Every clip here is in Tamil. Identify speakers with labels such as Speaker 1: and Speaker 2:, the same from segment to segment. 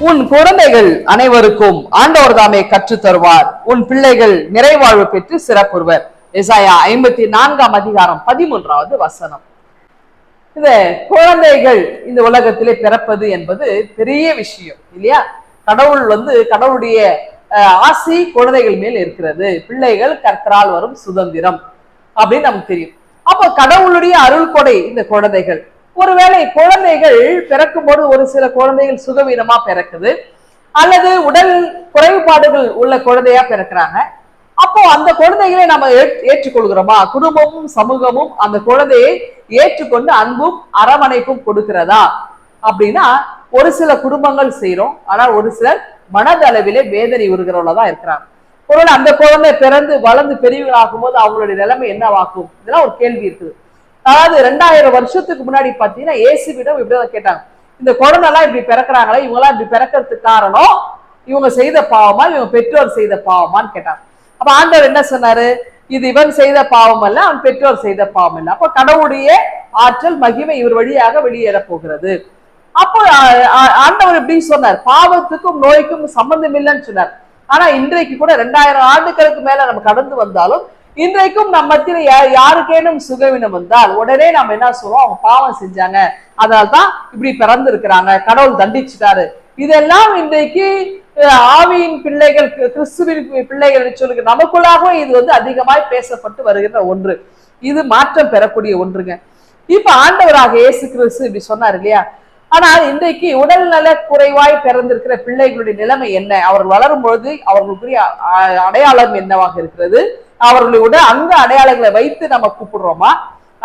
Speaker 1: உன் குழந்தைகள் அனைவருக்கும் ஆண்டவர் தாமே கற்றுத் தருவார். உன் பிள்ளைகள் நிறைவாழ்வு பெற்று சிறப்புறுவர். எசாயா ஐம்பத்தி நான்காம் அதிகாரம் பதிமூன்றாவது வசனம். இந்த குழந்தைகள் இந்த உலகத்திலே பிறப்பது என்பது பெரிய விஷயம் இல்லையா? கடவுள் வந்து கடவுளுடைய அஹ், ஆசி குழந்தைகள் மேல் இருக்கிறது. பிள்ளைகள் கர்த்தரால் வரும் சுதந்திரம் அப்படின்னு நமக்கு தெரியும். அப்போ கடவுளுடைய அருள் கொடை இந்த குழந்தைகள். ஒருவேளை குழந்தைகள் பிறக்கும்போது ஒரு சில குழந்தைகள் சுகவீனமா பிறக்குது அல்லது உடல் குறைபாடுகள் உள்ள குழந்தையா பிறக்கிறாங்க. அப்போ அந்த குழந்தைகளை நம்ம ஏற்- ஏற்றுக்கொள்கிறோமா? குடும்பமும் சமூகமும் அந்த குழந்தையை ஏற்றுக்கொண்டு அன்பும் அரவணைப்பும் கொடுக்கிறதா? அப்படின்னா ஒரு சில குடும்பங்கள் செய்யறோம் ஆனால் ஒரு சிலர் மனதளவிலே வேதனை உருகிறவங்கள தான் இருக்கிறாங்க. ஒருவேளை அந்த குழந்தை பிறந்து வளர்ந்து பெரியவர்களாகும் போது அவங்களுடைய நிலைமை என்னவாக்கும் இதெல்லாம் ஒரு கேள்வி இருக்குது. அதாவது ரெண்டாயிரம் வருஷத்துக்கு முன்னாடி பார்த்தீங்கன்னா இயேசுவிடம் இப்படிதான் கேட்டாங்க. இந்த கொரோனாலாம் இப்படி பிறக்கிறாங்களே இவங்களாம் இப்படி பிறக்கிறதுக்கு காரணம் இவங்க செய்த பாவமா இவங்க பெற்றோர் செய்த பாவமான்னு கேட்டாங்க. அப்ப ஆண்டவர் என்ன சொன்னாரு? இது இவன் செய்த பாவம் அல்ல அவன் பெற்றோர் செய்த பாவம் அல்ல. அப்ப கடவுளுடைய ஆற்றல் மகிமை இவர் வழியாக வெளியேற போகிறது. அப்போ ஆ- ஆண்டவர் இப்படி சொன்னார். பாவத்துக்கும் நோய்க்கும் சம்பந்தம் இல்லைன்னு சொன்னார். ஆனா இன்றைக்கு கூட ரெண்டாயிரம் ஆண்டுகளுக்கு மேல நம்ம கடந்து வந்தாலும் இன்றைக்கும் நம்ம மத்தியில யாருக்கேனும் சுகவினம் வந்தால் உடனே நம்ம என்ன சொல்லுவோம் அவங்க பாவம் செஞ்சாங்க. அதனால தான் இப்படி பிறந்திருக்கிறாங்க. கடவுள் தண்டிச்சுட்டாரு. இதெல்லாம் இன்றைக்கு ஆவியின் பிள்ளைகள் கிறிஸ்துவின் பிள்ளைகள் சொல்லுங்க. நமக்குள்ளாகவும் இது வந்து அதிகமாய் பேசப்பட்டு வருகின்ற ஒன்று. இது மாற்றம் பெறக்கூடிய ஒன்றுங்க. இப்ப ஆண்டவராக இயேசு கிறிஸ்து இப்படி சொன்னார் இல்லையா? ஆனால் இன்றைக்கு உடல் நல குறைவாய் பிறந்திருக்கிற பிள்ளைகளுடைய நிலைமை என்ன? அவர்கள் வளரும் பொழுது அவர்களுக்குரிய அடையாளம் என்னவாக இருக்கிறது? அவர்களை விட அங்க அடையாளங்களை வைத்து நம்ம கூப்பிடுறோமா?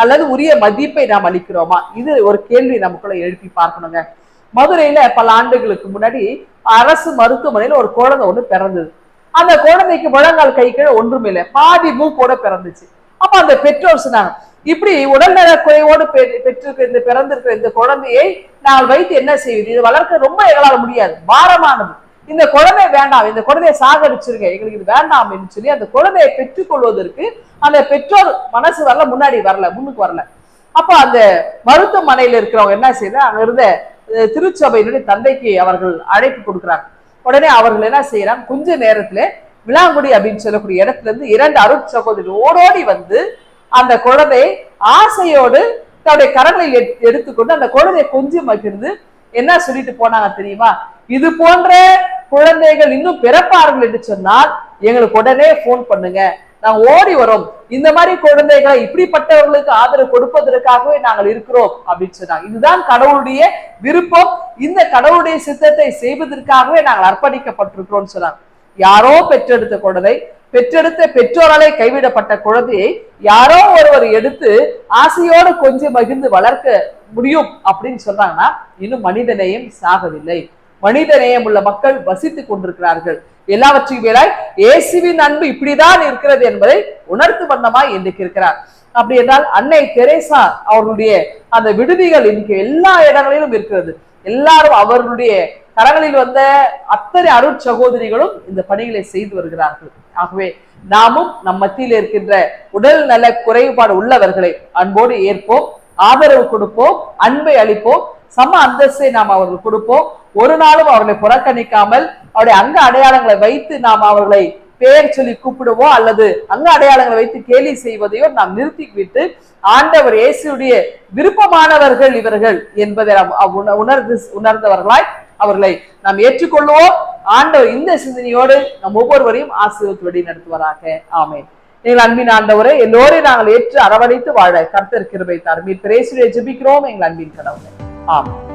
Speaker 1: அல்லது உரிய மதிப்பை நாம் அளிக்கிறோமா? இது ஒரு கேள்வி நமக்குள்ள எழுப்பி பார்க்கணுங்க. மதுரையில பல ஆண்டுகளுக்கு முன்னாடி அரசு மருத்துவமனையில ஒரு குழந்தை ஒண்ணு பிறந்தது. அந்த குழந்தைக்கு முழங்கால் கை கீழே ஒன்றுமில்லை பாதி மூக்கோட பிறந்துச்சு. அப்ப அந்த பெற்றோர் சொன்னாங்க இப்படி உடல்நல குறைவோடு பெற்றிருக்கிற இந்த பிறந்திருக்கிற இந்த குழந்தையை நான் வைத்து என்ன செய்வது? இது வளர்க்க ரொம்ப எங்களால் முடியாது. பாரமானது. இந்த குழந்தை வேண்டாம் இந்த குழந்தையை சாகடிச்சிருங்க எங்களுக்கு இது வேண்டாம் அப்படின்னு சொல்லி அந்த குழந்தையை பெற்றுக்கொள்வதற்கு அந்த பெற்றோர் மனசு வரல முன்னாடி வரல முன்னுக்கு வரல. அப்ப அந்த மருத்துவமனையில இருக்கிறவங்க என்ன செய்யறது அங்க இருந்த திருச்சபையினுடைய தந்தைக்கு அவர்கள் அழைப்பு கொடுக்குறாங்க. உடனே அவர்கள் என்ன செய்யறாங்க? கொஞ்ச நேரத்துல விளாங்குடி அப்படின்னு சொல்லக்கூடிய இடத்துல இருந்து இரண்டு அருட் சகோதரி ஓடோடி வந்து அந்த குழந்தை ஆசையோடு தன்னுடைய கரங்களில் எடுத்துக்கொண்டு அந்த குழந்தையை கொஞ்சம் மகிழ்ந்து என்ன சொல்லிட்டு போனாங்க தெரியுமா? இது போன்ற குழந்தைகள் இன்னும் பிறப்பார்கள் என்று சொன்னால் எங்களுக்கு உடனே போன் பண்ணுங்க. நாங்கள் ஓடி வரோம். இந்த மாதிரி குழந்தைகளை இப்படிப்பட்டவர்களுக்கு ஆதரவு கொடுப்பதற்காகவே நாங்கள் இருக்கிறோம் அப்படின்னு சொன்னாங்க. இதுதான் கடவுளுடைய விருப்பம். இந்த கடவுளுடைய சித்தத்தை செய்வதற்காகவே நாங்கள் அர்ப்பணிக்கப்பட்டிருக்கிறோம்னு சொன்னாங்க. யாரோ பெற்றெடுத்த குழந்தை பெற்றெடுத்த பெற்றோராலே கைவிடப்பட்ட குழந்தையை யாரோ ஒருவர் எடுத்து ஆசையோடு கொஞ்சம் மகிழ்ந்து வளர்க்க முடியும் அப்படின்னு சொன்னாங்கன்னா இன்னும் மனிதநேயம் சாகவில்லை. மனிதநேயம் உள்ள மக்கள் வசித்துக் கொண்டிருக்கிறார்கள். எல்லாவற்றையும் வேலாய் இயேசுவின் அன்பு இப்படிதான் இருக்கிறது என்பதை உணர்த்து வண்ணமாய் இன்றைக்கு இருக்கிறார். அப்படி என்றால் அன்னை தெரேசா அவர்களுடைய அந்த விடுதிகள் இன்னைக்கு எல்லா இடங்களிலும் இருக்கிறது. எல்லாரும் அவர்களுடைய கரங்களில் வந்த அத்தனை அருட் சகோதரிகளும் இந்த பணிகளை செய்து வருகிறார்கள். ஆகவே நாமும் நம் மத்தியில் இருக்கின்ற உடல் நல குறைபாடு உள்ளவர்களை அன்போடு ஏற்போம் ஆதரவு கொடுப்போம் அன்பை அளிப்போம் சம அந்தஸ்தை நாம் அவர்கள் கொடுப்போம். ஒரு நாளும் அவர்களை புறக்கணிக்காமல் அவருடைய அங்க அடையாளங்களை வைத்து நாம் அவர்களை பெயர் சொல்லி கூப்பிடுவோ அல்லது அங்க அடையாளங்களை வைத்து கேலி செய்வதையோ நாம் நிறுத்தி விட்டு ஆண்டவர் இயேசுடைய விருப்பமானவர்கள் இவர்கள் என்பதை நாம் உணர்ந்து உணர்ந்தவர்களாய் அவர்களை நாம் ஏற்றுக்கொள்வோம். ஆண்டவர் இந்த சிந்தனையோடு நம் ஒவ்வொருவரையும் ஆசீர்வத்து வழி நடத்துவராக. ஆமே எங்கள் அன்பின் ஆண்டவரை எல்லோரையும் நாங்கள் ஏற்று அரவணைத்து வாழ கர்த்தர் கிருபை தார் மீட் பிரேசுடைய ஜெபிக்கிறோம். எங்கள் அன்பின் கடவுளை ஆமென்.